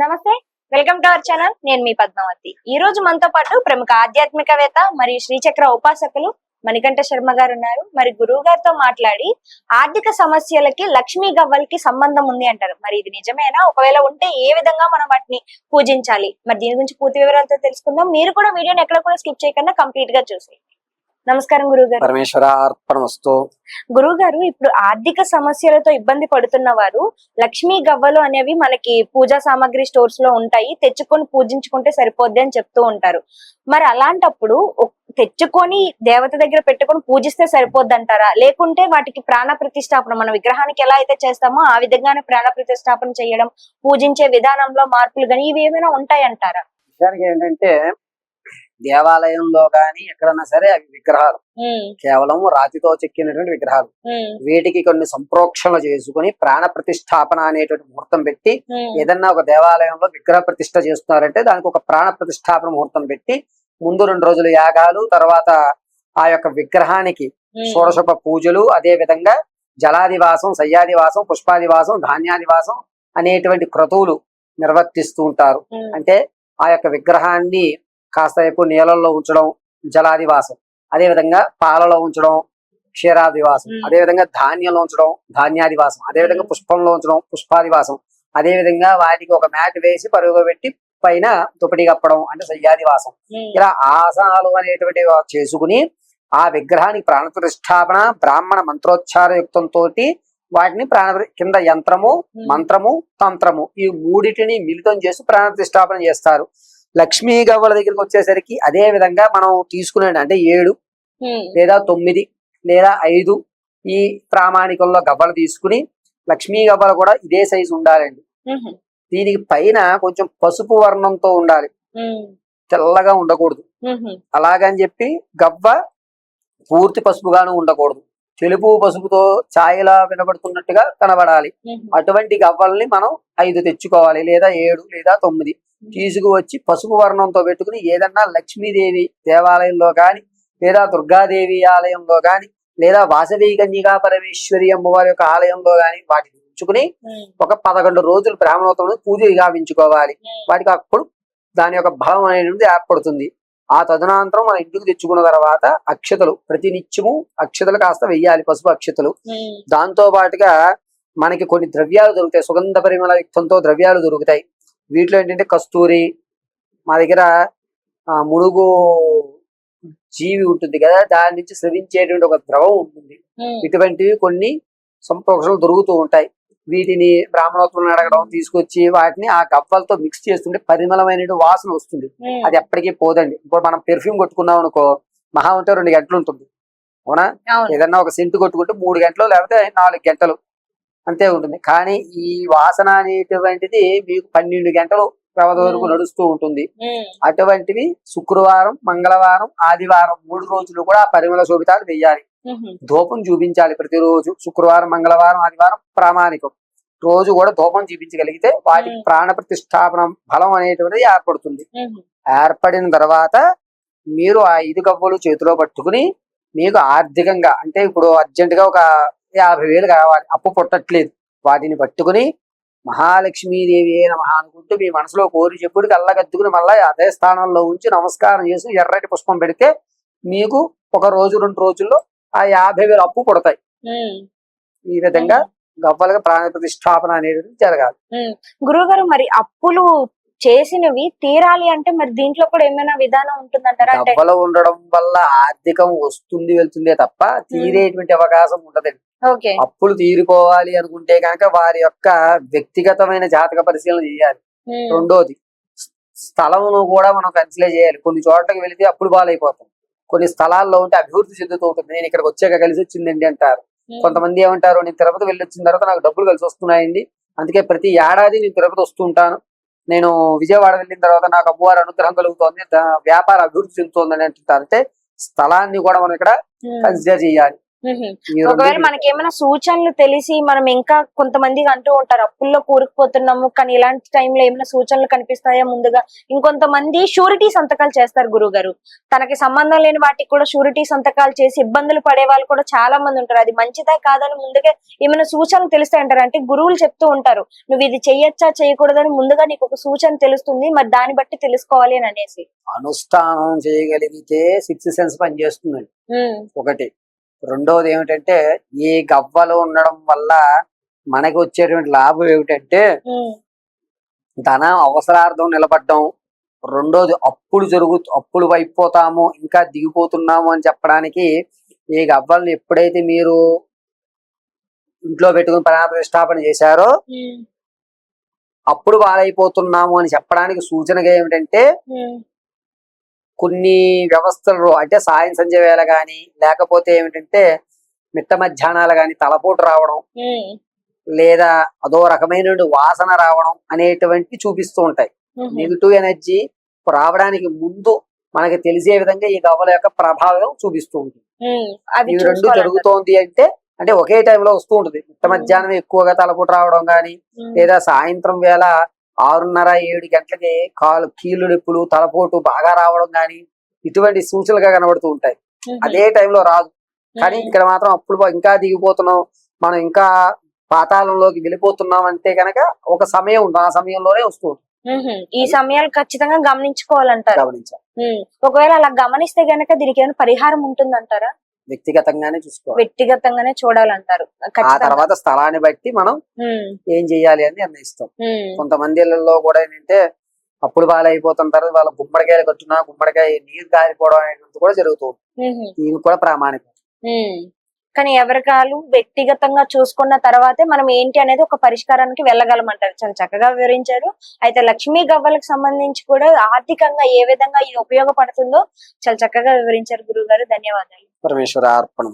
నమస్తే welcome to our channel. నేను మీ పద్మావతి. ఈ రోజు మనతో పాటు ప్రముఖ ఆధ్యాత్మికవేత్త మరియు శ్రీచక్ర ఉపాసకులు మణికంఠ శర్మ గారు ఉన్నారు. మరి గురువు గారితో మాట్లాడి ఆర్థిక సమస్యలకి లక్ష్మీ గవ్వలకి సంబంధం ఉంది అంటారు. మరి ఇది నిజమేనా? ఒకవేళ ఉంటే ఏ విధంగా మనం వాటిని పూజించాలి? మరి దీని గురించి పూర్తి వివరాలతో తెలుసుకుందాం. మీరు కూడా వీడియోని ఎక్కడ కూడా స్కిప్ చేయకుండా కంప్లీట్గా చూసేయండి. నమస్కారం గురువు గారు పరమేశ్వర అర్పణమస్తు గురువు గారు ఇప్పుడు ఆర్థిక సమస్యలతో ఇబ్బంది పడుతున్న వారు లక్ష్మీ గవ్వలు అనేవి మనకి పూజా సామాగ్రి స్టోర్స్లో ఉంటాయి తెచ్చుకొని పూజించుకుంటే సరిపోద్ది అని చెప్తూ ఉంటారు. మరి అలాంటప్పుడు తెచ్చుకొని దేవత దగ్గర పెట్టుకొని పూజిస్తే సరిపోద్ది అంటారా లేకుంటే వాటికి ప్రాణ ప్రతిష్టాపన మన విగ్రహానికి ఎలా అయితే చేస్తామో ఆ విధంగానే ప్రాణ ప్రతిష్టాపన చేయడం పూజించే విధానంలో మార్పులు కానీ ఇవి ఏమైనా ఉంటాయంటారా ఏంటంటే దేవాలయంలో గాని ఎక్కడన్నా సరే అవి విగ్రహాలు. కేవలం రాతితో చెక్కినటువంటి విగ్రహాలు. వీటికి కొన్ని సంప్రోక్షణలు చేసుకుని ప్రాణ ప్రతిష్టాపన అనేటువంటి ముహూర్తం పెట్టి ఏదన్నా ఒక దేవాలయంలో విగ్రహ ప్రతిష్ట చేస్తున్నారంటే దానికి ఒక ప్రాణ ప్రతిష్టాపన ముహూర్తం పెట్టి ముందు రెండు రోజులు యాగాలు తర్వాత ఆ యొక్క విగ్రహానికి షోడశోప పూజలు అదే విధంగా జలాదివాసం సయ్యాదివాసం పుష్పాదివాసం ధాన్యాదివాసం అనేటువంటి క్రతువులు నిర్వర్తిస్తూ ఉంటారు. అంటే ఆ యొక్క విగ్రహాన్ని కాసేపు నీళ్ళల్లో ఉంచడం జలాదివాసం. అదే విధంగా పాలలో ఉంచడం క్షీరాదివాసం. మ్మ్. అదే విధంగా ధాన్యంలో ఉంచడం ధాన్యాదివాసం. అదే విధంగా మ్మ్. పుష్పంలో ఉంచడం పుష్పాదివాసం. అదే విధంగా వాటికి ఒక మ్యాట్ వేసి పరుగు పెట్టి పైన దుపటి కప్పడం అంటే సయ్యాదివాసం. ఇలా ఆసనాలు అనేటువంటి చేసుకుని ఆ విగ్రహానికి ప్రాణ ప్రతిష్టాపన బ్రాహ్మణ మంత్రోచ్చార యుక్తంతో వాటిని ప్రాణ కింద యంత్రము మంత్రము తంత్రము ఈ మూడిటిని మిళితం చేసి ప్రాణ ప్రతిష్టాపన చేస్తారు. లక్ష్మీ గవ్వల దగ్గరికి వచ్చేసరికి అదే విధంగా మనం తీసుకునే అంటే ఏడు లేదా తొమ్మిది లేదా ఐదు ఈ ప్రామాణికంలో గవ్వలు తీసుకుని లక్ష్మీ గవ్వలు కూడా ఇదే సైజు ఉండాలండి. దీనికి పైన కొంచెం పసుపు వర్ణంతో ఉండాలి. తెల్లగా ఉండకూడదు. అలాగని చెప్పి గవ్వ పూర్తి పసుపుగాను ఉండకూడదు. తెలుపు పసుపుతో ఛాయలా వినబడుతున్నట్టుగా కనబడాలి. అటువంటి గవ్వల్ని మనం ఐదు తెచ్చుకోవాలి లేదా ఏడు లేదా తొమ్మిది. తీసుకువచ్చి పసుపు వర్ణంతో పెట్టుకుని ఏదన్నా లక్ష్మీదేవి దేవాలయంలో గాని లేదా దుర్గాదేవి ఆలయంలో గాని లేదా వాసవి కన్యకా పరమేశ్వరి అమ్మవారి యొక్క ఆలయంలో గాని వాటిని ఉంచుకుని ఒక పదకొండు రోజులు బ్రాహ్మణోత్సవం పూజ గావించుకోవాలి వాటికి అప్పుడు దాని యొక్క బలం అనేది ఏర్పడుతుంది. ఆ తదనంతరం మన ఇంటికి తెచ్చుకున్న తర్వాత అక్షతలు ప్రతి నిత్యము అక్షతలు కాస్త వెయ్యాలి పసుపు అక్షతలు. దాంతో పాటుగా మనకి కొన్ని ద్రవ్యాలు దొరుకుతాయి. సుగంధ పరిమళ యుక్తంతో ద్రవ్యాలు దొరుకుతాయి. వీటిలో ఏంటంటే కస్తూరి మా దగ్గర మునుగు జీవి ఉంటుంది కదా దాని నుంచి స్రవించేటువంటి ఒక ద్రవం ఉంటుంది. ఇటువంటివి కొన్ని సంప్రోక్షణలు దొరుకుతూ ఉంటాయి. వీటిని బ్రాహ్మణోత్వం అడగడం తీసుకొచ్చి వాటిని ఆ గవ్వలతో మిక్స్ చేస్తుంటే పరిమళమైన వాసన వస్తుంది. అది ఎప్పటికీ పోదండి. ఇప్పుడు మనం పెర్ఫ్యూమ్ కొట్టుకున్నాం అనుకో మహా ఉంటే రెండు గంటలు ఉంటుంది. అవునా? అవును. ఏదన్నా ఒక సెంటు కొట్టుకుంటే మూడు గంటలు లేకపోతే నాలుగు గంటలు. అంతే ఉంటుంది. కానీ ఈ వాసన అనేటువంటిది మీకు పన్నెండు గంటలు వ్యవధి వరకు. నడుస్తూ ఉంటుంది. అటువంటివి శుక్రవారం మంగళవారం ఆదివారం మూడు రోజులు కూడా ఆ పరిమళ శోభితాలు వెయ్యాలి. ధూపం చూపించాలి ప్రతిరోజు. శుక్రవారం మంగళవారం ఆదివారం ప్రామాణికం. రోజు కూడా ధూపం చూపించగలిగితే వాటికి. ప్రాణ ప్రతిష్టాపన బలం అనేటువంటిది ఏర్పడుతుంది. ఏర్పడిన తర్వాత మీరు ఆ ఐదు గవ్వలు చేతిలో పట్టుకుని మీకు ఆర్థికంగా అంటే ఇప్పుడు అర్జెంట్గా ఒక యాభై వేలు కావాలి. అప్పు పుట్టట్లేదు. వాటిని పట్టుకుని మహాలక్ష్మీదేవి అయిన మహా అనుకుంటూ మీ మనసులో కోరి చెప్పుడు కళ్ళగద్దుకుని మళ్ళీ అదే స్థానంలో ఉంచి నమస్కారం చేసి ఎర్రటి పుష్పం పెడితే మీకు ఒక రోజు రెండు రోజుల్లో ఆ యాభై వేలు అప్పు పుడతాయి. ఈ విధంగా గవ్వలుగా ప్రాణ ప్రతిష్టాపన అనేది జరగాలి. గురువు గారు మరి అప్పులు చేసినవి తీరాలి అంటే మరి దీంట్లో కూడా ఏమైనా విధానం ఉంటుందంటారా? అంటే ఉండడం వల్ల ఆర్థికం వస్తుంది వెళ్తుందే తప్ప తీరేటువంటి అవకాశం ఉండదండి. అప్పులు తీరిపోవాలి అనుకుంటే కనుక వారి యొక్క వ్యక్తిగతమైన జాతక పరిశీలన చేయాలి. రెండోది స్థలంను కూడా మనం కన్సిడర్ చేయాలి. కొన్ని చోట్లకి వెళితే అప్పులు బాలైపోతాం కొన్ని స్థలాల్లో ఉంటే అభివృద్ధి చెందుతూ ఉంటుంది. నేను ఇక్కడికి వచ్చాక కలిసి వచ్చిందండి అంటారు. కొంతమంది ఏమంటారు నేను తిరుపతి వెళ్ళి వచ్చిన తర్వాత నాకు డబ్బులు కలిసి వస్తున్నాయండి. అందుకే ప్రతి ఏడాది నేను తిరుపతి వస్తుంటాను నేను విజయవాడ వెళ్ళిన తర్వాత నాకు అమ్మవారి అనుగ్రహం కలుగుతోంది వ్యాపార అభివృద్ధి చెందుతోంది అని అంటే స్థలాన్ని కూడా మనం ఇక్కడ కన్సిడర్ చేయాలి. ఒకవేళ మనకి ఏమైనా సూచనలు తెలిసి మనం ఇంకా కొంతమంది అంటూ ఉంటారు అప్పుల్లో కూరుకుపోతున్నాము కానీ ఇలాంటి టైంలో ఏమైనా సూచనలు కనిపిస్తాయా ముందుగా? ఇంకొంతమంది షూరిటీ సంతకాలు చేస్తారు గురువు గారు తనకి సంబంధం లేని వాటికి కూడా షూరిటీ సంతకాలు చేసి ఇబ్బందులు పడే వాళ్ళు కూడా చాలా మంది ఉంటారు. అది మంచిదా కాదని ముందుగా ఏమైనా సూచనలు తెలుస్తాయి అంటారు అంటే గురువులు చెప్తూ ఉంటారు నువ్వు ఇది చెయ్యొచ్చా చేయకూడదని ముందుగా నీకు ఒక సూచన తెలుస్తుంది మరి దాన్ని బట్టి తెలుసుకోవాలి అని అనేసి. అనుష్ఠానం చేయగలిగితే సిక్స్ సెన్స్ పనిచేస్తుందండి. ఒకటి రెండోది ఏమిటంటే ఈ గవ్వలు ఉండడం వల్ల మనకి వచ్చేటువంటి లాభం ఏమిటంటే ధన అవసరార్థం నిలబడడం. రెండోది అప్పులు జరుగు అప్పులు అయిపోతాము ఇంకా దిగిపోతున్నాము అని చెప్పడానికి ఈ గవ్వల్ని ఎప్పుడైతే మీరు ఇంట్లో పెట్టుకుని ప్రతిష్టాపన చేశారో అప్పుడు బాధైపోతున్నాము అని చెప్పడానికి సూచనగా ఏమిటంటే కొన్ని వ్యవస్థలు అంటే సాయం సంధ్య వేళ గాని లేకపోతే ఏమిటంటే మిట్ట మధ్యాహ్నాలు గాని తలపోటు రావడం లేదా అదో రకమైన వాసన రావడం అనేటువంటి చూపిస్తూ ఉంటాయి. నెగిటివ్ ఎనర్జీ రావడానికి ముందు మనకి తెలిసే విధంగా ఈ గవ్వల యొక్క ప్రభావం చూపిస్తూ ఉంటుంది. ఇవి రెండు. జరుగుతోంది అంటే అంటే ఒకే టైంలో వస్తూ ఉంటుంది. మిట్ట మధ్యాహ్నం ఎక్కువగా తలపోటు రావడం గాని ఉమ్, లేదా సాయంత్రం వేళ ఆరున్నర ఏడు గంటలకి కాలు కీళ్ళు నొప్పులు తలపోటు బాగా రావడం గాని ఇటువంటి సూచనలుగా కనబడుతూ ఉంటాయి. అదే టైంలో రాదు. కానీ ఇక్కడ మాత్రం అప్పుడు ఇంకా దిగిపోతున్నాం. మనం ఇంకా పాతాళంలోకి వెళ్ళిపోతున్నాం అంటే కనుక ఒక సమయం ఉంది ఆ సమయంలోనే వస్తూ ఉంటుంది. ఈ సమయాలు ఖచ్చితంగా గమనించుకోవాలంటారు? గమనించాలి. ఒకవేళ అలా గమనిస్తే గనక దీనికి ఏమైనా పరిహారం ఉంటుందంటారా? వ్యక్తిగతంగానే చూసుకోవాలి. వ్యక్తిగతంగానే చూడాలంటారు. ఆ తర్వాత స్థలాన్ని బట్టి మనం ఏం చేయాలి అని నిర్ణయిస్తాం. కొంతమంది ఇళ్ళలో కూడా ఏంటంటే అప్పులు అయిపోతుంటారు వాళ్ళ గుమ్మడికాయలు కట్టున్నా గుమ్మడికాయ నీరు గారిపోవడం అనేటువంటి కూడా జరుగుతూ ఉంటుంది. ఉమ్, దీనికి కూడా ప్రామాణికం. కానీ ఎవరికాలు వ్యక్తిగతంగా చూసుకున్న తర్వాతే మనం ఏంటి అనేది ఒక పరిష్కారానికి వెళ్ళగలమంటారు. చాలా చక్కగా వివరించారు. అయితే లక్ష్మీ గవ్వలకు సంబంధించి కూడా ఆర్థికంగా ఏ విధంగా ఇది ఉపయోగపడుతుందో చాలా చక్కగా వివరించారు గురువు గారు ధన్యవాదాలు. పరమేశ్వర అర్పణ.